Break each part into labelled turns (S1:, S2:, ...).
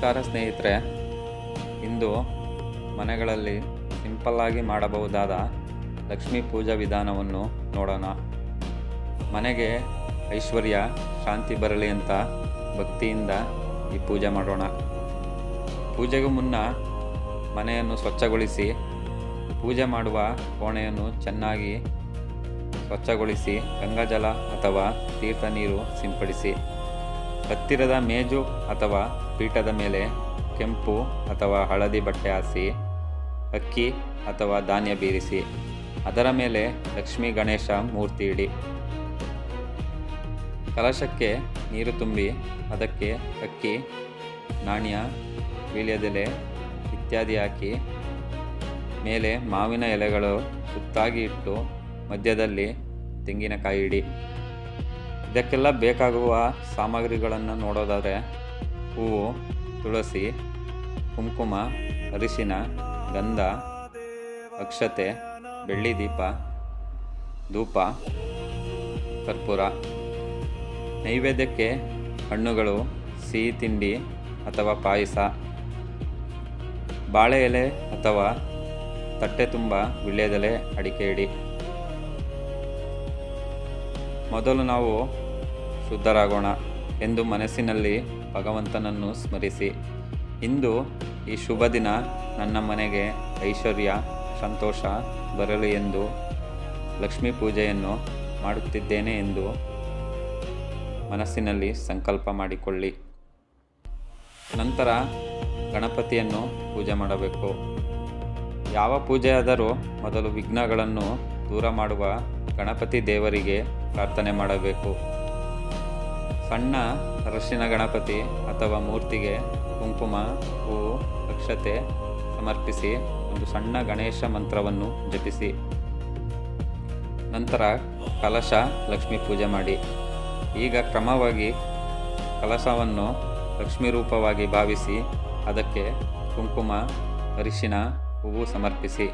S1: ನಮಸ್ಕಾರ ಸ್ನೇಹಿತರೆ. ಇಂದು ಮನೆಗಳಲ್ಲಿ ಸಿಂಪಲ್ಲಾಗಿ ಮಾಡಬಹುದಾದ ಲಕ್ಷ್ಮೀ ಪೂಜಾ ವಿಧಾನವನ್ನು ನೋಡೋಣ. ಮನೆಗೆ ಐಶ್ವರ್ಯ, ಶಾಂತಿ ಬರಲಿ ಅಂತ ಭಕ್ತಿಯಿಂದ ಈ ಪೂಜೆ ಮಾಡೋಣ. ಪೂಜೆಗೂ ಮುನ್ನ ಮನೆಯನ್ನು ಸ್ವಚ್ಛಗೊಳಿಸಿ, ಪೂಜೆ ಮಾಡುವ ಕೋಣೆಯನ್ನು ಚೆನ್ನಾಗಿ ಸ್ವಚ್ಛಗೊಳಿಸಿ, ಗಂಗಾಜಲ ಅಥವಾ ತೀರ್ಥ ನೀರು ಸಿಂಪಡಿಸಿ. ಹತ್ತಿರದ ಮೇಜು ಅಥವಾ ಪೀಠದ ಮೇಲೆ ಕೆಂಪು ಅಥವಾ ಹಳದಿ ಬಟ್ಟೆ ಹಾಸಿ, ಅಕ್ಕಿ ಅಥವಾ ಧಾನ್ಯ ಬೀರಿಸಿ, ಅದರ ಮೇಲೆ ಲಕ್ಷ್ಮೀ ಗಣೇಶ ಮೂರ್ತಿ ಇಡಿ. ಕಲಶಕ್ಕೆ ನೀರು ತುಂಬಿ, ಅದಕ್ಕೆ ಅಕ್ಕಿ, ನಾಣ್ಯ ವೀಳ್ಯದೆಲೆ ಇತ್ಯಾದಿ ಹಾಕಿ, ಮೇಲೆ ಮಾವಿನ ಎಲೆಗಳು ಸುತ್ತಾಗಿ ಇಟ್ಟು ಮಧ್ಯದಲ್ಲಿ ತೆಂಗಿನಕಾಯಿ ಇಡಿ. ಇದಕ್ಕೆಲ್ಲ ಬೇಕಾಗುವ ಸಾಮಗ್ರಿಗಳನ್ನು ನೋಡೋದಾದರೆ ಹೂವು, ತುಳಸಿ, ಕುಂಕುಮ, ಅರಿಶಿನ, ಗಂಧ, ಅಕ್ಷತೆ, ಬೆಳ್ಳಿ ದೀಪ, ಧೂಪ, ಕರ್ಪೂರ. ನೈವೇದ್ಯಕ್ಕೆ ಹಣ್ಣುಗಳು, ಸಿಹಿ ತಿಂಡಿ ಅಥವಾ ಪಾಯಸ. ಬಾಳೆ ಎಲೆ ಅಥವಾ ತಟ್ಟೆ ತುಂಬ ವಿಳ್ಯದೆಲೆ ಅಡಿಕೆ ಇಡಿ. ಮೊದಲು ನಾವು ಶುದ್ಧರಾಗೋಣ. ಎಂದು ಮನಸ್ಸಿನಲ್ಲಿ ಭಗವಂತನನ್ನು ಸ್ಮರಿಸಿ. ಇಂದು ಈ ಶುಭ ದಿನ ನನ್ನ ಮನೆಗೆ ಐಶ್ವರ್ಯ, ಸಂತೋಷ ಬರಲಿ ಎಂದು ಲಕ್ಷ್ಮೀ ಪೂಜೆಯನ್ನು ಮಾಡುತ್ತಿದ್ದೇನೆ ಎಂದು ಮನಸ್ಸಿನಲ್ಲಿ ಸಂಕಲ್ಪ ಮಾಡಿಕೊಳ್ಳಿ. ನಂತರ ಗಣಪತಿಯನ್ನು ಪೂಜೆ ಮಾಡಬೇಕು. ಯಾವ ಪೂಜೆಯಾದರೂ ಮೊದಲು ವಿಘ್ನಗಳನ್ನು ದೂರ ಮಾಡುವ ಗಣಪತಿ ದೇವರಿಗೆ ಪ್ರಾರ್ಥನೆ ಮಾಡಬೇಕು. ಸಣ್ಣ ಅರಶಿನ ಗಣಪತಿ ಅಥವಾ ಮೂರ್ತಿಗೆ ಕುಂಕುಮ, ಹೂ, ಅಕ್ಷತೆ ಸಮರ್ಪಿಸಿ ಒಂದು ಸಣ್ಣ ಗಣೇಶ ಮಂತ್ರವನ್ನು ಜಪಿಸಿ. ನಂತರ ಕಲಶ ಲಕ್ಷ್ಮಿ ಪೂಜೆ ಮಾಡಿ. ಈಗ ಕ್ರಮವಾಗಿ ಕಲಶವನ್ನು ಲಕ್ಷ್ಮೀ ರೂಪವಾಗಿ ಭಾವಿಸಿ ಅದಕ್ಕೆ ಕುಂಕುಮ, ಅರಿಶಿನ, ಹೂವು ಸಮರ್ಪಿಸಿ.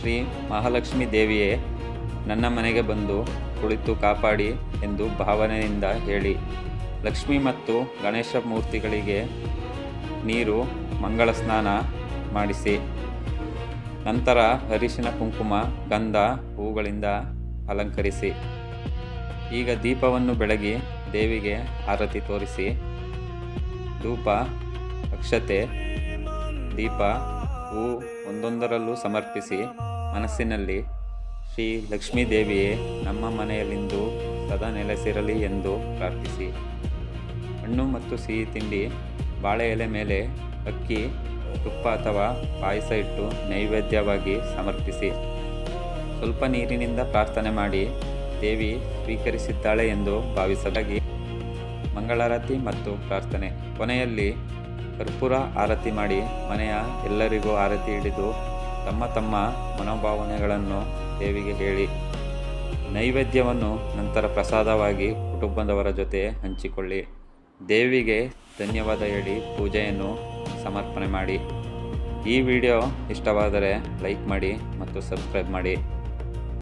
S1: ಶ್ರೀ ಮಹಾಲಕ್ಷ್ಮೀ ದೇವಿಯೇ, ನನ್ನ ಮನೆಗೆ ಬಂದು ಕುಳಿತು ಕಾಪಾಡಿ ಎಂದು ಭಾವನೆಯಿಂದ ಹೇಳಿ, ಲಕ್ಷ್ಮಿ ಮತ್ತು ಗಣೇಶ ಮೂರ್ತಿಗಳಿಗೆ ನೀರು ಮಂಗಳ ಸ್ನಾನ ಮಾಡಿಸಿ. ನಂತರ ಅರಿಶಿನ, ಕುಂಕುಮ, ಗಂಧ ಹೂಗಳಿಂದ ಅಲಂಕರಿಸಿ. ಈಗ ದೀಪವನ್ನು ಬೆಳಗಿ ದೇವಿಗೆ ಆರತಿ ತೋರಿಸಿ. ಧೂಪ, ಅಕ್ಷತೆ, ದೀಪ, ಹೂ ಒಂದೊಂದರಲ್ಲೂ ಸಮರ್ಪಿಸಿ ಮನಸ್ಸಿನಲ್ಲಿ ಶ್ರೀ ಲಕ್ಷ್ಮೀ ದೇವಿಯೇ ನಮ್ಮ ಮನೆಯಲ್ಲಿಂದು ಸದಾ ನೆಲೆಸಿರಲಿ ಎಂದು ಪ್ರಾರ್ಥಿಸಿ. ಹಣ್ಣು ಮತ್ತು ಸಿಹಿ ತಿಂಡಿ, ಬಾಳೆ ಎಲೆ ಮೇಲೆ ಅಕ್ಕಿ, ತುಪ್ಪ ಅಥವಾ ಪಾಯಸ ಇಟ್ಟು ನೈವೇದ್ಯವಾಗಿ ಸಮರ್ಪಿಸಿ. ಸ್ವಲ್ಪ ನೀರಿನಿಂದ ಪ್ರಾರ್ಥನೆ ಮಾಡಿ ದೇವಿ ಸ್ವೀಕರಿಸಿದ್ದಾಳೆ ಎಂದು ಭಾವಿಸಲಾಗಿ ಮಂಗಳಾರತಿ ಮತ್ತು ಪ್ರಾರ್ಥನೆ. ಕೊನೆಯಲ್ಲಿ ಕರ್ಪೂರ ಆರತಿ ಮಾಡಿ ಮನೆಯ ಎಲ್ಲರಿಗೂ ಆರತಿ ಹಿಡಿದು ತಮ್ಮ ತಮ್ಮ ಮನೋಭಾವನೆಗಳನ್ನು ದೇವಿಗೆ ಹೇಳಿ ನೈವೇದ್ಯವನ್ನು ನಂತರ ಪ್ರಸಾದವಾಗಿ ಕುಟುಂಬದವರ ಜೊತೆ ಹಂಚಿಕೊಳ್ಳಿ. ದೇವಿಗೆ ಧನ್ಯವಾದ ಹೇಳಿ ಪೂಜೆಯನ್ನು ಸಮರ್ಪಣೆ ಮಾಡಿ. ಈ ವಿಡಿಯೋ ಇಷ್ಟವಾದರೆ ಲೈಕ್ ಮಾಡಿ ಮತ್ತು ಸಬ್ಸ್ಕ್ರೈಬ್ ಮಾಡಿ.